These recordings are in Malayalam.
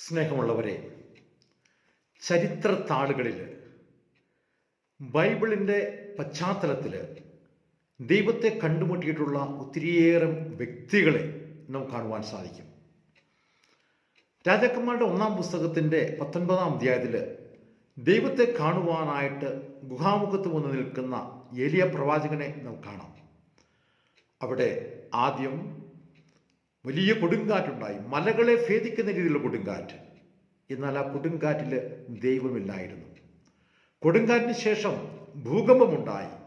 സ്നേഹമുള്ളവരെ ചരിത്ര താളുകളിൽ ബൈബിളിന്റെ പശ്ചാത്തലത്തിൽ ദൈവത്തെ കണ്ടുമുട്ടിയിട്ടുള്ള ഒത്തിരിയേറെ വ്യക്തികളെ നമുക്ക് കാണുവാൻ സാധിക്കും. രാജാക്കന്മാരുടെ ഒന്നാം പുസ്തകത്തിന്റെ പത്തൊൻപതാം അധ്യായത്തിൽ ദൈവത്തെ കാണുവാനായിട്ട് ഗുഹാമുഖത്ത് വന്ന് നിൽക്കുന്ന ഏലിയ പ്രവാചകനെ നമുക്ക് കാണാം. അവിടെ ആദ്യം വലിയ കൊടുങ്കാറ്റുണ്ടായി. മലകളെ ഭേദിക്കുന്ന രീതിയിലുള്ള കൊടുങ്കാറ്റ്. എന്നാൽ ആ കൊടുങ്കാറ്റിൽ ദൈവമില്ലായിരുന്നു. കൊടുങ്കാറ്റിന് ശേഷം ഭൂകമ്പമുണ്ടായി.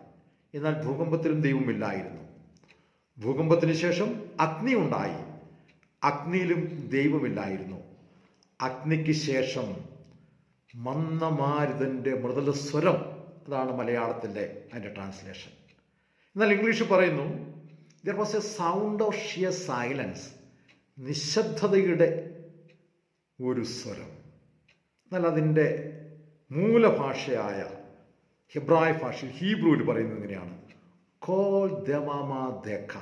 എന്നാൽ ഭൂകമ്പത്തിലും ദൈവമില്ലായിരുന്നു. ഭൂകമ്പത്തിന് ശേഷം അഗ്നി ഉണ്ടായി അഗ്നിയിലും ദൈവമില്ലായിരുന്നു. അഗ്നിക്ക് ശേഷം മന്ദമാരുതന്റെ മൃദുല സ്വരം അതാണ് മലയാളത്തിന്റെ അതിന്റെ ട്രാൻസ്ലേഷൻ എന്നാൽ ഇംഗ്ലീഷ് പറയുന്നു there was a sound of sheer silence നിശബ്ദതയുടെ ഒരു സ്വരം. എന്നാൽ അതിന്റെ മൂലഭാഷയായ ഹിബ്രായ ഭാഷയിൽ ഹീബ്രുവിൽ പറയുന്നത് ഇങ്ങനെയാണ്. കോൾ ദേഖ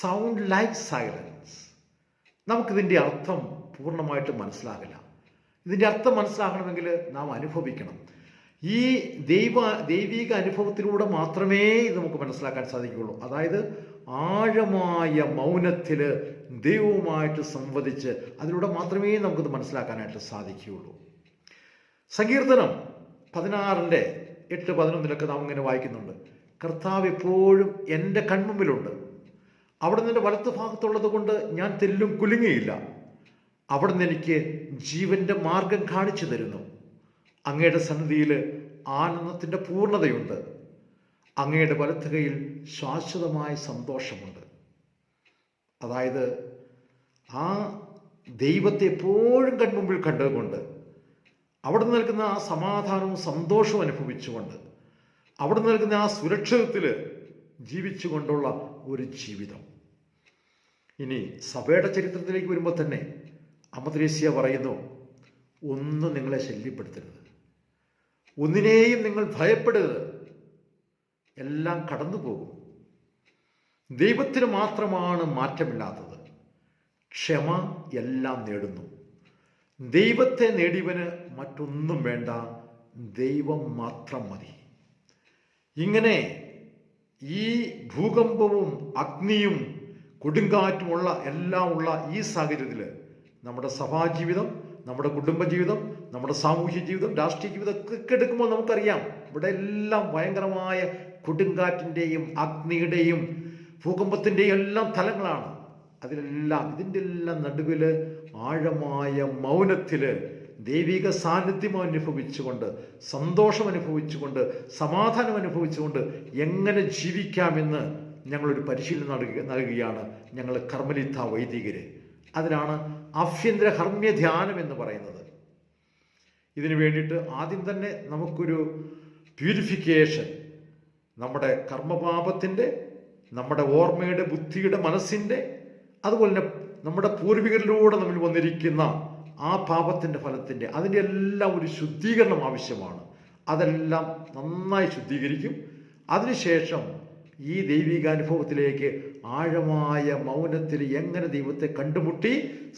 സൗണ്ട് ലൈക്ക് സൈലൻസ് നമുക്കിതിന്റെ അർത്ഥം പൂർണമായിട്ട് മനസ്സിലാകില്ല. ഇതിന്റെ അർത്ഥം മനസ്സിലാകണമെങ്കിൽ നാം അനുഭവിക്കണം. ഈ ദൈവ ദൈവിക അനുഭവത്തിലൂടെ മാത്രമേ ഇത് നമുക്ക് മനസ്സിലാക്കാൻ സാധിക്കുകയുള്ളൂ. അതായത് ആഴമായ മൗനത്തിൽ ദൈവവുമായിട്ട് സംവദിച്ച് അതിലൂടെ മാത്രമേ നമുക്കിത് മനസ്സിലാക്കാനായിട്ട് സാധിക്കുകയുള്ളൂ. സങ്കീർത്തനം പതിനാറിന്റെ എട്ട് പതിനൊന്നിലൊക്കെ നാം ഇങ്ങനെ വായിക്കുന്നുണ്ട്. കർത്താവ് എപ്പോഴും എന്റെ കൺമുമ്പിലുണ്ട്. അവിടെ നിന്റെ വലത്ത് ഭാഗത്തുള്ളത് കൊണ്ട് ഞാൻ തെല്ലും കുലുങ്ങിയില്ല. അവിടെ നിന്ന് എനിക്ക് ജീവന്റെ മാർഗം കാണിച്ചു തരുന്നു. അങ്ങയുടെ സന്നിധിയിൽ ആനന്ദത്തിന്റെ പൂർണതയുണ്ട്. അങ്ങയുടെ വലത്തുകയിൽ ശാശ്വതമായ സന്തോഷമുണ്ട്. അതായത് ആ ദൈവത്തെ എപ്പോഴും കൺമുമ്പിൽ കണ്ടതുകൊണ്ട് അവിടെ നിൽക്കുന്ന ആ സമാധാനവും സന്തോഷവും അനുഭവിച്ചുകൊണ്ട് അവിടെ നിൽക്കുന്ന ആ സുരക്ഷിതത്തിൽ ജീവിച്ചുകൊണ്ടുള്ള ഒരു ജീവിതം. ഇനി സഭയുടെ ചരിത്രത്തിലേക്ക് വരുമ്പോൾ തന്നെ അമദ്രേസ്യ പറയുന്നു ഒന്നും നിങ്ങളെ ശല്യപ്പെടുത്തരുത്. ഒന്നിനെയും നിങ്ങൾ ഭയപ്പെടരുത്. എല്ലാം കടന്നു പോകും. ദൈവത്തിന് മാത്രമാണ് മാറ്റമില്ലാത്തത്. ക്ഷമ എല്ലാം നേടുന്നു. ദൈവത്തെ നേടിയവന് മറ്റൊന്നും വേണ്ട. ദൈവം മാത്രം മതി. ഇങ്ങനെ ഈ ഭൂകമ്പവും അഗ്നിയും കൊടുങ്കാറ്റുമുള്ള എല്ലാം ഉള്ള ഈ സാഹചര്യത്തിൽ നമ്മുടെ സഭാജീവിതം നമ്മുടെ കുടുംബജീവിതം നമ്മുടെ സാമൂഹ്യ ജീവിതം രാഷ്ട്രീയ ജീവിതം ഒക്കെ എടുക്കുമ്പോൾ നമുക്കറിയാം ഇവിടെ എല്ലാം ഭയങ്കരമായ കൊടുങ്കാറ്റിന്റെയും അഗ്നിയുടെയും ഭൂകമ്പത്തിന്റെയും എല്ലാം തലങ്ങളാണ്. അതിലെല്ലാം ഇതിന്റെ എല്ലാം നടുവിൽ ആഴമായ മൗനത്തിൽ ദൈവിക സാന്നിധ്യം അനുഭവിച്ചുകൊണ്ട് സന്തോഷം അനുഭവിച്ചുകൊണ്ട് സമാധാനം അനുഭവിച്ചുകൊണ്ട് എങ്ങനെ ജീവിക്കാമെന്ന് ഞങ്ങളൊരു പരിശീലനം നൽകുക നൽകുകയാണ് ഞങ്ങൾ കർമ്മലിത്ത വൈദികര്. അതിനാണ് ആഭ്യന്തര ഹർമ്മ്യ ധ്യാനം എന്ന് പറയുന്നത്. ഇതിനു വേണ്ടിയിട്ട് ആദ്യം തന്നെ നമുക്കൊരു പ്യൂരിഫിക്കേഷൻ നമ്മുടെ കർമ്മപാപത്തിന്റെ നമ്മുടെ ഓർമ്മയുടെ ബുദ്ധിയുടെ മനസ്സിന്റെ അതുപോലെ തന്നെ നമ്മുടെ പൂർവികരിലൂടെ നമ്മൾ വന്നിരിക്കുന്ന ആ പാപത്തിന്റെ ഫലത്തിന്റെ അതിന്റെ എല്ലാം ഒരു ശുദ്ധീകരണം ആവശ്യമാണ്. അതെല്ലാം നന്നായി ശുദ്ധീകരിക്കും. അതിനുശേഷം ഈ ദൈവികാനുഭവത്തിലേക്ക് ആഴമായ മൗനത്തിൽ എങ്ങനെ ദൈവത്തെ കണ്ടുമുട്ടി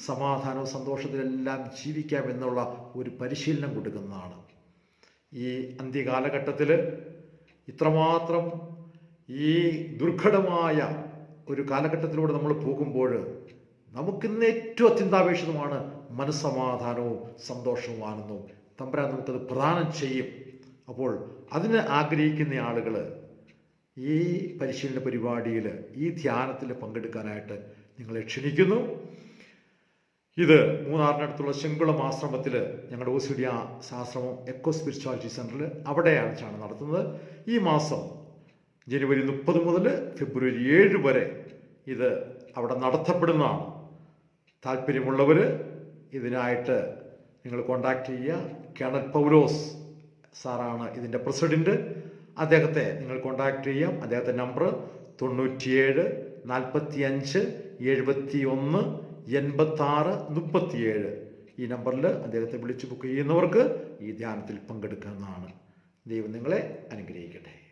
സമാധാനവും സന്തോഷത്തിലെല്ലാം ജീവിക്കാമെന്നുള്ള ഒരു പരിശീലനം കൊടുക്കുന്നതാണ്. ഈ അന്ത്യകാലഘട്ടത്തിൽ ഇത്രമാത്രം ഈ ദുർഘടമായ ഒരു കാലഘട്ടത്തിലൂടെ നമ്മൾ പോകുമ്പോൾ നമുക്കിന്ന് ഏറ്റവും അത്യന്താപേക്ഷിതമാണ് മനസ്സമാധാനവും സന്തോഷവും ആനന്ദവും തമ്പരാൻ നമുക്കത് പ്രദാനം ചെയ്യും. അപ്പോൾ അതിന് ആഗ്രഹിക്കുന്ന ആളുകൾ ഈ പരിശീലന പരിപാടിയിൽ ഈ ധ്യാനത്തിൽ പങ്കെടുക്കാനായിട്ട് നിങ്ങളെ ക്ഷണിക്കുന്നു. ഇത് മൂന്നാറിനടുത്തുള്ള ശങ്കുളം ആശ്രമത്തിൽ ഞങ്ങളുടെ ഓസിഡിയ ആശ്രമം എക്കോ സ്പിരിച്വാലിറ്റി സെന്ററിൽ അവിടെയാണ് നടത്തുന്നത്. ഈ മാസം ജനുവരി മുപ്പത് മുതൽ ഫെബ്രുവരി ഏഴ് വരെ ഇത് അവിടെ നടത്തപ്പെടുന്നതാണ്. താല്പര്യമുള്ളവർ ഇതിനായിട്ട് നിങ്ങൾ കോണ്ടാക്ട് ചെയ്യുക. കേണൽ പൗലോസ് സാറാണ് ഇതിന്റെ പ്രസിഡന്റ് അദ്ദേഹത്തെ നിങ്ങൾ കോണ്ടാക്ട് ചെയ്യാം. അദ്ദേഹത്തെ നമ്പർ തൊണ്ണൂറ്റിയേഴ് നാൽപ്പത്തി അഞ്ച് എഴുപത്തി ഒന്ന് എൺപത്താറ് മുപ്പത്തിയേഴ്. ഈ നമ്പറിൽ അദ്ദേഹത്തെ വിളിച്ച് ബുക്ക് ചെയ്യുന്നവർക്ക് ഈ ധ്യാനത്തിൽ പങ്കെടുക്കാവുന്നതാണ്. ദൈവം നിങ്ങളെ അനുഗ്രഹിക്കട്ടെ.